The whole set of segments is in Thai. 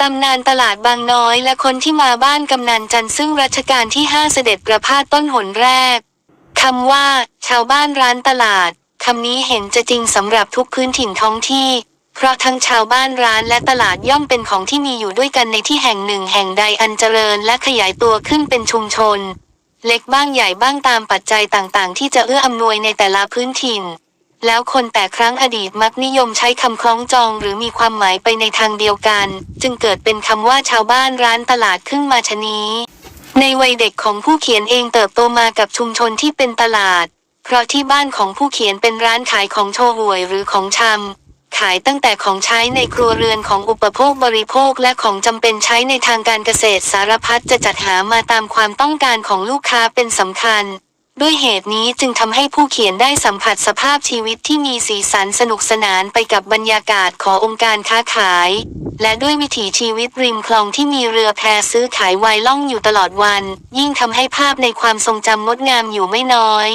ตำนานตลาดบางน้อยและคนที่มาบ้านกำนันจันซึ่งรัชกาลที่ห้าเสด็จประพาสต้นหนแรกคำว่า ชาวบ้านร้านตลาดคำนี้เห็นจะจริงสำหรับทุกพื้นถิ่นท้องที่ เพราะทั้งชาวบ้านร้านและตลาดย่อมเป็นของที่มีอยู่ด้วยกันในที่แห่งหนึ่งแห่งใดอันเจริญและขยายตัวขึ้นเป็นชุมชน เล็กบ้างใหญ่บ้างตามปัจจัยต่างๆ ที่จะเอื้ออำนวยในแต่ละพื้นถิ่น แล้วคนแต่ครั้งอดีตมักนิยมใช้คำคล้องจองหรือมีความหมายไปในทางเดียวกัน จึงเกิดเป็นคำว่าชาวบ้านร้านตลาดขึ้นมาชนี้ ในวัยเด็กของผู้เขียนเองเติบโตมากับชุมชนที่เป็นตลาด เพราะที่บ้านของผู้เขียนเป็นร้านขายของโชห่วยหรือของชำขายตั้งแต่ของใช้ในครัวเรือนของอุปโภคบริโภคและของจำเป็นใช้ในทางการเกษตรสารพัดจะจัดหามาตามความต้องการของลูกค้าเป็นสำคัญ ด้วยเหตุนี้จึงทำให้ผู้เขียนได้สัมผัสสภาพชีวิตที่มีสีสันสนุกสนานไปกับบรรยากาศขององค์การค้าขาย และด้วยวิถีชีวิตริมคลองที่มีเรือแพซื้อขายไวายล่องอยู่ตลอดวัน ยิ่งทำให้ภาพในความทรงจำงดงามอยู่ไม่น้อย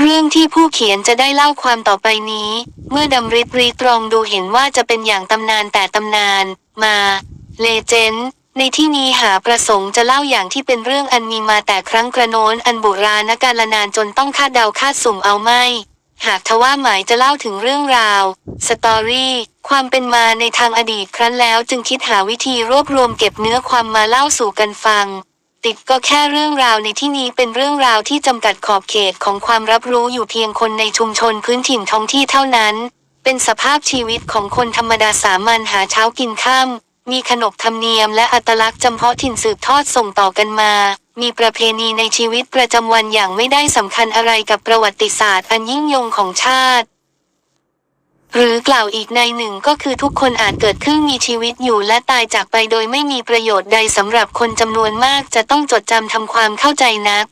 เรื่องที่ผู้เขียนจะได้เล่าความต่อไปนี้ เมื่อดำริดรีตรองดูเห็นว่าจะเป็นอย่างตำนานแต่ตำนาน มา เลเจนด์ ในที่นี้หาประสงค์จะเล่าอย่างที่เป็นเรื่องอันมีมาแต่ครั้งกระโน้นอันโบราณกาลนานจนต้องคาดเดาคาดสุ่มเอาไม่ หากทว่าหมายจะเล่าถึงเรื่องราว สตอรี่ ความเป็นมาในทางอดีตครั้นแล้วจึงคิดหาวิธีรวบรวมเก็บเนื้อความมาเล่าสู่กันฟัง ติดก็แค่เรื่องราวในที่นี้เป็นเรื่องราวที่จำกัดขอบเขตของความรับรู้อยู่เพียงคนในชุมชนพื้นถิ่นท้องที่เท่านั้น เป็นสภาพชีวิตของคนธรรมดาสามัญหาเช้ากินข้าม มีขนบธรรมเนียมและอัตลักษณ์จำเพาะถิ่นสืบทอดส่งต่อกันมา มีประเพณีในชีวิตประจำวันอย่างไม่ได้สำคัญอะไรกับประวัติศาสตร์อันยิ่งยงของชาติ หรือกล่าวอีกในหนึ่งก็คือทุกคนอาจเกิดขึ้นมีชีวิตอยู่และตายจากไปโดยไม่มีประโยชน์ใดสำหรับคนจำนวนมากจะต้องจดจำทำความเข้าใจนัก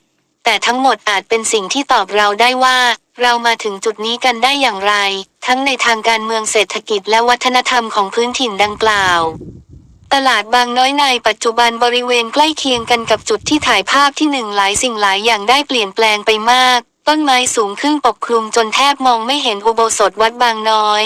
แต่ทั้งหมดอาจเป็นสิ่งที่ตอบเราได้ว่า เรามาถึงจุดนี้กันได้อย่างไร ทั้งในทางการเมืองเศรษฐกิจและวัฒนธรรมของพื้นถิ่นดังกล่าว ตลาดบางน้อยในปัจจุบันบริเวณใกล้เคียงกันกับจุดที่ถ่ายภาพที่หนึ่งหลายสิ่งหลายอย่างได้เปลี่ยนแปลงไปมาก ต้นไม้สูงขึ้นปกคลุมจนแทบมองไม่เห็นอุโบสถวัดบางน้อย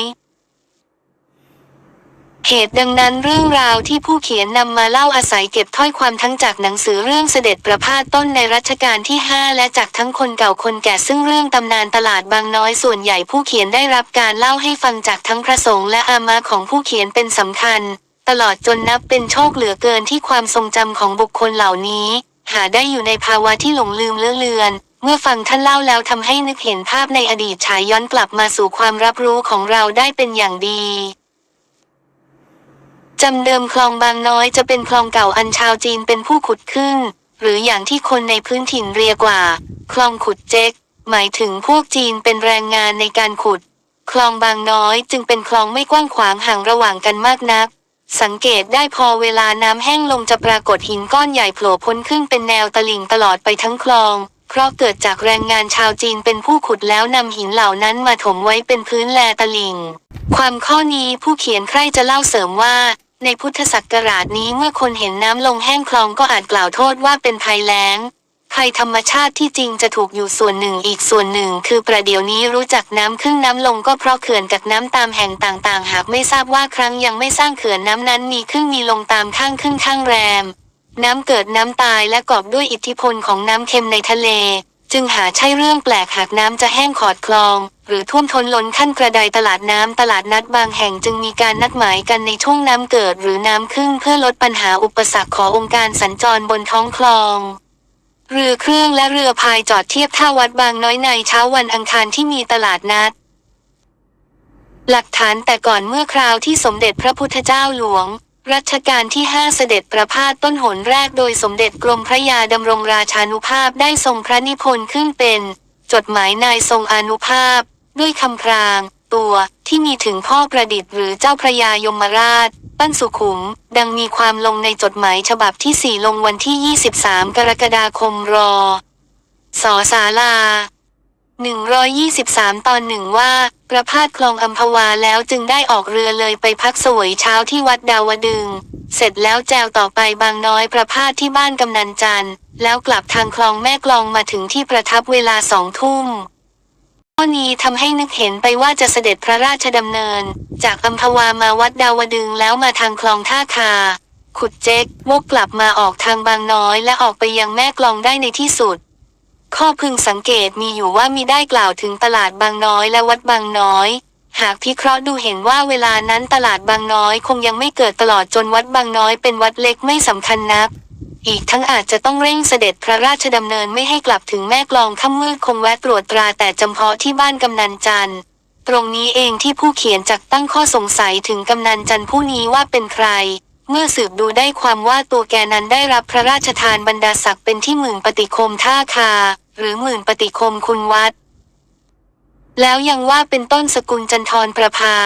เหตุดังนั้นเรื่องราวที่ผู้เขียนนำมาเล่าอาศัยเก็บถ้อยความทั้งจากหนังสือเรื่องเสด็จประพาสต้นในรัชกาลที่ 5 และจากทั้งคนเก่าคนแก่ซึ่งเรื่องตำนานตลาดบางน้อยส่วนใหญ่ผู้เขียนได้รับการเล่าให้ฟังจากทั้งพระสงฆ์และอามาของผู้เขียนเป็นสำคัญ ตลอดจนนับเป็นโชคเหลือเกินที่ความทรงจำของบุคคลเหล่านี้ หาได้อยู่ในภาวะที่หลงลืมเลือเลือน เมื่อฟังท่านเล่าแล้วทำให้นึกเห็นภาพในอดีตฉายย้อนกลับมาสู่ความรับรู้ของเราได้เป็นอย่างดี จำเดิมคลองบางน้อยจะเป็นคลองเก่าอันชาวจีนเป็นผู้ขุดขึ้น หรืออย่างที่คนในพื้นถิ่นเรียกว่า คลองขุดเจ๊ก หมายถึงพวกจีนเป็นแรงงานในการขุด คลองบางน้อยจึงเป็นคลองไม่กว้างขวางห่างระหว่างกันมากนัก สังเกตได้พอเวลาน้ำแห้งลงจะปรากฏหินก้อนใหญ่โผล่พ้นขึ้นเป็นแนวตลิ่งตลอดไปทั้งคลอง เพราะเกิดจากแรงงานชาวจีนเป็นผู้ขุดแล้วนำหินเหล่านั้นมาถมไว้เป็นพื้นแลตลิ่ง ความข้อนี้ผู้เขียนใคร่จะเล่าเสริมว่า ในพุทธศักราชนี้เมื่อคนเห็นน้ำลงแห้งคลองก็อาจกล่าวโทษว่าเป็นภัยแล้งภัยธรรมชาติที่จริงจะถูกอยู่ส่วนหนึ่งอีกส่วนหนึ่ง คือประเดี๋ยวนี้รู้จักน้ำขึ้นน้ำลงก็เพราะเขื่อนกักน้ำตามแห่งต่างๆ หากไม่ทราบว่าครั้งยังไม่สร้างเขื่อนน้ำนั้นมีขึ้นมีลงตามข้างขึ้นข้างแรม น้ำเกิดน้ำตายและกอบด้วยอิทธิพลของน้ำเค็มในทะเล จึงหาใช่เรื่องแปลกหากน้ำจะแห้งขอดคลอง หรือท่วมท้นล้นขั้นกระไดตลาดน้ำตลาดนัดบางแห่งจึงมีการนัดหมายกันในช่วงน้ำเกิดหรือน้ำขึ้นเพื่อลดปัญหาอุปสรรคขององค์การสัญจรบนท้องคลอง เรือเครื่องและเรือพายจอดเทียบท่าวัดบางน้อยในเช้าวันอังคารที่มีตลาดนัด หลักฐานแต่ก่อนเมื่อคราวที่สมเด็จพระพุทธเจ้าหลวงรัชกาลที่ 5 เสด็จประพาสต้นหนแรกโดยสมเด็จกรมพระยาดำรงราชานุภาพได้ทรงพระนิพนธ์ขึ้นเป็น จดหมายนายทรงอนุภาพ ด้วยคำพราง ตัวที่มีถึงพ่อประดิษฐ์หรือเจ้าพระยายมราช ปั้นสุขุม ดังมีความลงในจดหมายฉบับที่ 4 ลงวันที่ 23 กรกฎาคมรอสอสาลา 123 ตอนหนึ่งว่าประพาสคลองอัมพวาแล้วจึงได้ออกเรือเลยไปพักสวยเช้าที่วัดดาวดึง เสร็จแล้วแจวต่อไปบางน้อยประพาสที่บ้านกำนันจันแล้วกลับทางคลองแม่กลองมาถึงที่ประทับเวลาสองทุ่ม ข้อนี้ทำให้นึกเห็นไปว่าจะเสด็จพระราชดำเนิน จากอัมพวามาวัดดาวดึงแล้วมาทางคลองท่าคา ขุดเจ๊กวกกลับมาออกทางบางน้อย และออกไปยังแม่กลองได้ในที่สุด ข้อพึงสังเกตมีอยู่ว่ามีได้กล่าวถึงตลาดบางน้อยและวัดบางน้อยหากพิเคราะห์ดูเห็นว่าเวลานั้นตลาดบางน้อย คงยังไม่เกิดตลอดจนวัดบางน้อยเป็นวัดเล็กไม่สำคัญนัก อีกทั้งอาจจะต้องเร่งเสด็จพระราชดำเนินไม่ให้กลับถึงแม่กลองค่ำมืดคงแวะตรวจตราแต่จำเพาะที่บ้านกำนันจันทร์ตรงนี้เองที่ผู้เขียนจักตั้งข้อสงสัยถึงกำนันจันผู้นี้ว่าเป็นใคร เมื่อสืบดูได้ความว่าตัวแกนั้นได้รับพระราชทานบรรดาศักดิ์เป็นที่หมื่นปฏิคมท่าคา หรือหมื่นปฏิคมคุณวัด แล้วยังว่าเป็นต้นสกุลจันทรประภา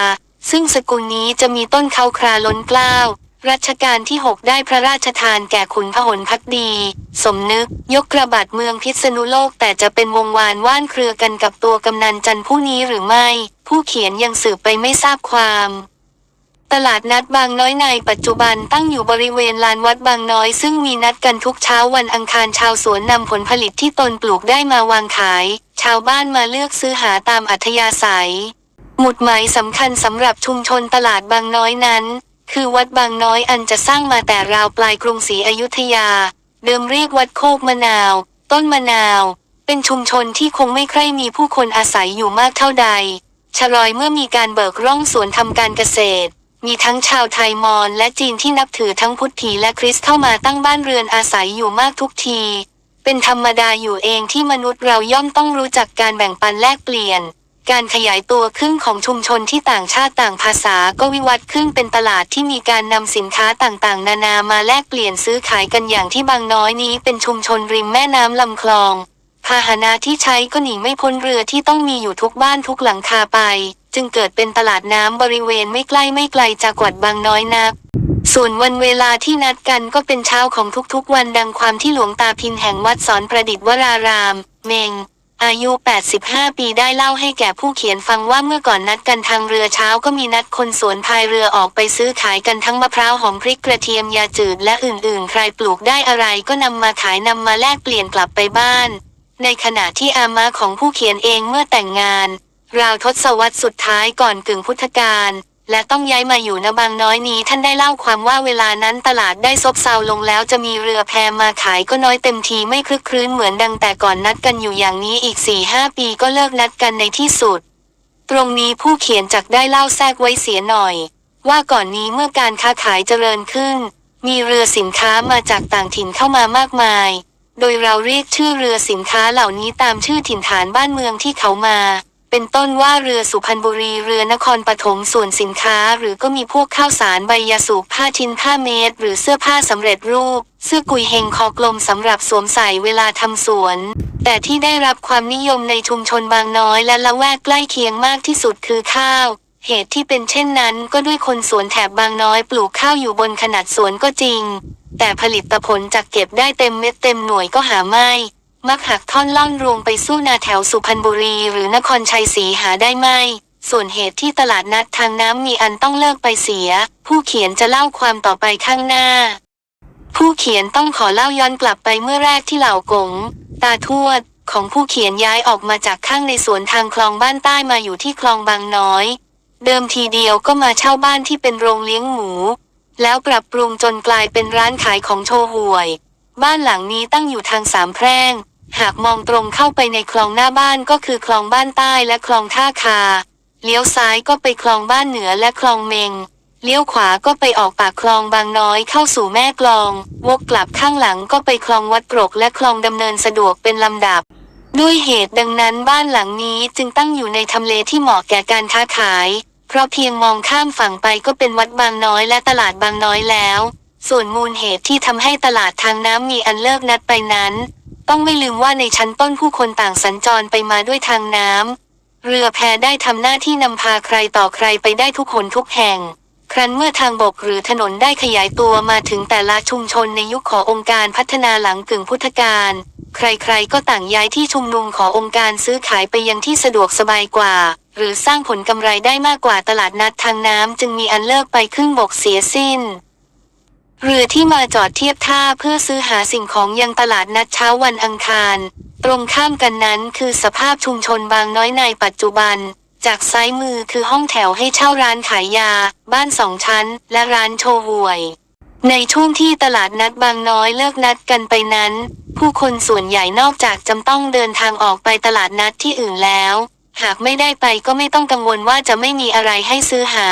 ซึ่งสกุลนี้จะมีต้นเขาคราล้นกล้าว รัชกาลที่ 6 ได้พระราชทานแก่ขุนพหลพักดี สมนึก ยกกระบาดเมืองพิษณุโลกแต่จะเป็นวงวานว่านเครือกันกับตัวกำนันจันผู้นี้หรือไม่ ผู้เขียนยังสืบไปไม่ทราบความตลาดนัดบางน้อยในปัจจุบันตั้งอยู่บริเวณลานวัดบางน้อย ซึ่งมีนัดกันทุกเช้าวันอังคารชาวสวนนำผลผลิตที่ตนปลูกได้มาวางขาย ชาวบ้านมาเลือกซื้อหาตามอัธยาศัย หมุดหมายสำคัญสำหรับชุมชนตลาดบางน้อยนั้น คือวัดบางน้อยอันจะสร้างมาแต่ราวปลายกรุงศรีอยุธยา เดิมเรียกวัดโคกมะนาว ต้นมะนาว เป็นชุมชนที่คงไม่ใคร่มีผู้คนอาศัยอยู่มากเท่าใดชลอยเมื่อมีการเบิกร่องสวนทำการเกษตร มีทั้งชาวไทยมอญและจีนที่นับถือทั้งพุทธีและคริสต์เข้ามาตั้งบ้านเรือนอาศัยอยู่มากทุกที เป็นธรรมดาอยู่เองที่มนุษย์เราย่อมต้องรู้จักการแบ่งปันแลกเปลี่ยน การขยายตัวขึ้นของชุมชนที่ต่างชาติต่างภาษาก็วิวัฒน์ขึ้นเป็นตลาดที่มีการนำสินค้าต่างๆ นานามาแลกเปลี่ยนซื้อขายกันอย่างที่บางน้อยนี้เป็นชุมชนริมแม่น้ำลำคลอง พาหนะที่ใช้ก็หนีไม่พ้นเรือที่ต้องมีอยู่ทุกบ้านทุกหลังคาไป จึงเกิดเป็นตลาดน้ำบริเวณไม่ใกล้ไม่ไกลจากวัดบางน้อยนัก ส่วนวันเวลาที่นัดกันก็เป็นเช้าของทุกๆ วันดังความที่หลวงตาพินแห่งวัดสอนประดิษฐ์วราราม เมง อายุ 85 ปีได้เล่าให้แก่ผู้เขียนฟังว่าเมื่อก่อนนัดกันทางเรือเช้าก็มีนัดคนสวนพายเรือออกไปซื้อขายกันทั้งมะพร้าวหอมพริกกระเทียมยาจืดและอื่นๆ ใครปลูกได้อะไรก็นำมาขายนำมาแลกเปลี่ยนกลับไปบ้าน ในขณะที่อามาของผู้เขียนเองเมื่อแต่งงาน ราวทศวรรษสุดท้ายก่อนกึ่งพุทธกาล และต้องย้ายมาอยู่ณบางน้อยนี้ท่านได้เล่าความว่าเวลานั้นตลาดได้ซบเซาลงแล้วจะมีเรือแพมาขายก็น้อยเต็มทีไม่คลึกครื้นเหมือนดังแต่ก่อนนัดกันอยู่อย่างนี้อีกสี่ห้าปีก็เลิกนัดกันในที่สุด ตรงนี้ผู้เขียนจักได้เล่าแทรกไว้เสียหน่อย ว่าก่อนนี้เมื่อการค้าขายเจริญขึ้น มีเรือสินค้ามาจากต่างถิ่นเข้ามามากมาย โดยเราเรียกชื่อเรือสินค้าเหล่านี้ตามชื่อถิ่นฐานบ้านเมืองที่เขามา เป็นต้นว่าเรือสุพรรณบุรีเรือนครปฐมส่วนสินค้า หรือก็มีพวกข้าวสารใบยาสูบผ้าชิ้นผ้าเมตร หรือเสื้อผ้าสำเร็จรูป เสื้อกุยเฮงคอกลมสำหรับสวมใส่เวลาทำสวน แต่ที่ได้รับความนิยมในชุมชนบางน้อยและละแวกใกล้เคียงมากที่สุดคือข้าว เหตุที่เป็นเช่นนั้นก็ด้วยคนสวนแถบบางน้อยปลูกข้าวอยู่บนขนาดสวนก็จริง แต่ผลิตผลจากเก็บได้เต็มเม็ดเต็มหน่วยก็หาไม่ มักหักท่อนล่อนรวงไปสู้นาแถวสุพรรณบุรี หรือนครชัยศรีหาได้ไม่ ส่วนเหตุที่ตลาดนัดทางน้ำมีอันต้องเลิกไปเสีย ผู้เขียนจะเล่าความต่อไปข้างหน้า ผู้เขียนต้องขอเล่าย้อนกลับไปเมื่อแรกที่เหล่ากง ตาทวด ของผู้เขียนย้ายออกมาจากข้างในสวนทางคลองบ้านใต้มาอยู่ที่คลองบางน้อย เดิมทีเดียวก็มาเช่าบ้านที่เป็นโรงเลี้ยงหมู แล้วปรับปรุงจนกลายเป็นร้านขายของโชห่วย บ้านหลังนี้ตั้งอยู่ทางสามแพร่ง หากมองตรงเข้าไปในคลองหน้าบ้านก็คือคลองบ้านใต้และคลองท่าคา เลี้ยวซ้ายก็ไปคลองบ้านเหนือและคลองเมง เลี้ยวขวาก็ไปออกปากคลองบางน้อยเข้าสู่แม่กลอง วกกลับข้างหลังก็ไปคลองวัดกรกและคลองดำเนินสะดวกเป็นลำดับ ด้วยเหตุดังนั้นบ้านหลังนี้จึงตั้งอยู่ในทำเลที่เหมาะแก่การค้าขาย เพราะเพียงมองข้ามฝั่งไปก็เป็นวัดบางน้อยและตลาดบางน้อยแล้ว ส่วนมูลเหตุที่ทำให้ตลาดทางน้ำมีอันเลิกนัดไปนั้น ต้องไม่ลืมว่าในชั้นต้นผู้คนต่างสัญจรไปมาด้วยทางน้ำ เรือแพได้ทำหน้าที่นำพาใครต่อใครไปได้ทุกคนทุกแห่ง ครั้นเมื่อทางบกหรือถนนได้ขยายตัวมาถึงแต่ละชุมชนในยุคขององค์การพัฒนาหลังกึ่งพุทธกาล ใครๆก็ต่างย้ายที่ชุมนุมขององค์การซื้อขายไปยังที่สะดวกสบายกว่า หรือสร้างผลกำไรได้มากกว่าตลาดนัดทางน้ำจึงมีอันเลิกไปครึ่งบกเสียสิ้น เรือที่มาจอดเทียบท่าเพื่อซื้อหาสิ่งของยังตลาดนัดเช้าวันอังคาร ตรงข้ามกันนั้นคือสภาพชุมชนบางน้อยในปัจจุบัน จากซ้ายมือคือห้องแถวให้เช่าร้านขายยา บ้านสองชั้น และร้านโชห่วย ในช่วงที่ตลาดนัดบางน้อยเลิกนัดกันไปนั้น ผู้คนส่วนใหญ่นอกจากจำต้องเดินทางออกไปตลาดนัดที่อื่นแล้ว หากไม่ได้ไปก็ไม่ต้องกังวลว่าจะไม่มีอะไรให้ซื้อหา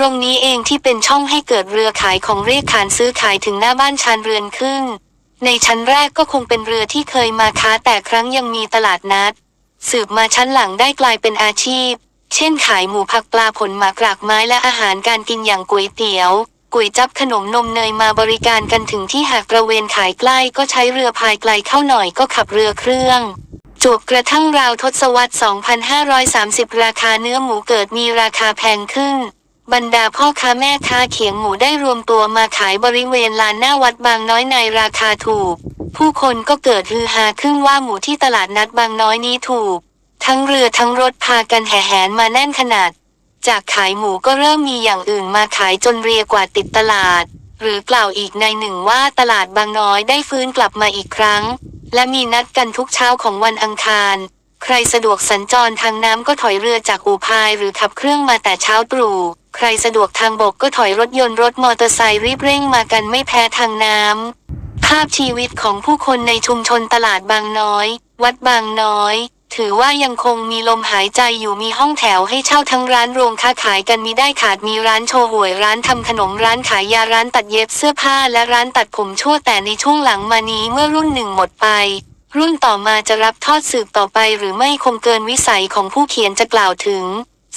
ตรงนี้เองที่เป็นช่องให้เกิดเรือขายของเรียกขานซื้อขายถึงหน้าบ้านชานเรือนขึ้น ในชั้นแรกก็คงเป็นเรือที่เคยมาค้าแต่ครั้งยังมีตลาดนัด สืบมาชั้นหลังได้กลายเป็นอาชีพ เช่นขายหมูผักปลาผลหมากรากไม้และอาหารการกินอย่างก๋วยเตี๋ยวก๋วยจับขนมนมเนยมาบริการกันถึงที่หากตระเวนขายใกล้ก็ใช้เรือพายไกลเข้าหน่อยก็ขับเรือเครื่องจวบกระทั่งราวทศวรรษ 2530 ราคาเนื้อหมูเกิดมีราคาแพงขึ้น บรรดาพ่อค้าแม่ค้าเขียงหมูได้รวมตัวมาขายบริเวณลานหน้าวัดบางน้อยในราคาถูก ผู้คนก็เกิดฮือฮาขึ้นว่าหมูที่ตลาดนัดบางน้อยนี้ถูก ทั้งเรือทั้งรถพากันแห่แหนมาแน่นขนาด จากขายหมูก็เริ่มมีอย่างอื่นมาขายจนเรียกว่าติดตลาด หรือกล่าวอีกในหนึ่งว่าตลาดบางน้อยได้ฟื้นกลับมาอีกครั้ง และมีนัดกันทุกเช้าของวันอังคาร ใครสะดวกสัญจรทางน้ำก็ถอยเรือจากอู่พายหรือขับเครื่องมาแต่เช้าตรู่ ใครสะดวกทางบกก็ถอยรถยนต์รถมอเตอร์ไซค์รีบเร่งมากันไม่แพ้ทางน้ำภาพชีวิตของผู้คนในชุมชนตลาดบางน้อย วัดบางน้อย ถือว่ายังคงมีลมหายใจอยู่มีห้องแถวให้เช่าทั้งร้านโรงค้าขายกันมีได้ขาดมีร้านโชว์หวยร้านทำขนมร้านขายยาร้านตัดเย็บเสื้อผ้าและร้านตัดผมชั่วแต่ในช่วงหลังมานี้เมื่อรุ่นหนึ่งหมดไปรุ่นต่อมาจะรับทอดสืบต่อไปหรือไม่คงเกินวิสัยของผู้เขียนจะกล่าวถึง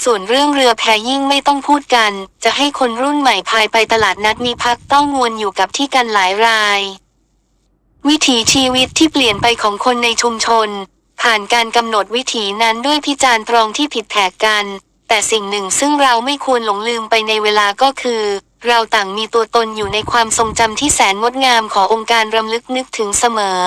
ส่วนเรื่องเรือแพยิ่งไม่ต้องพูดกัน จะให้คนรุ่นใหม่พายไปตลาดนัดมีพักต้องวนอยู่กับที่กันหลายราย วิถีชีวิตที่เปลี่ยนไปของคนในชุมชน ผ่านการกำหนดวิถีนั้นด้วยพิจารณ์ตรองที่ผิดแผกกัน แต่สิ่งหนึ่งซึ่งเราไม่ควรหลงลืมไปในเวลาก็คือ เราต่างมีตัวตนอยู่ในความทรงจำที่แสนงดงามขององค์การรำลึกนึกถึงเสมอ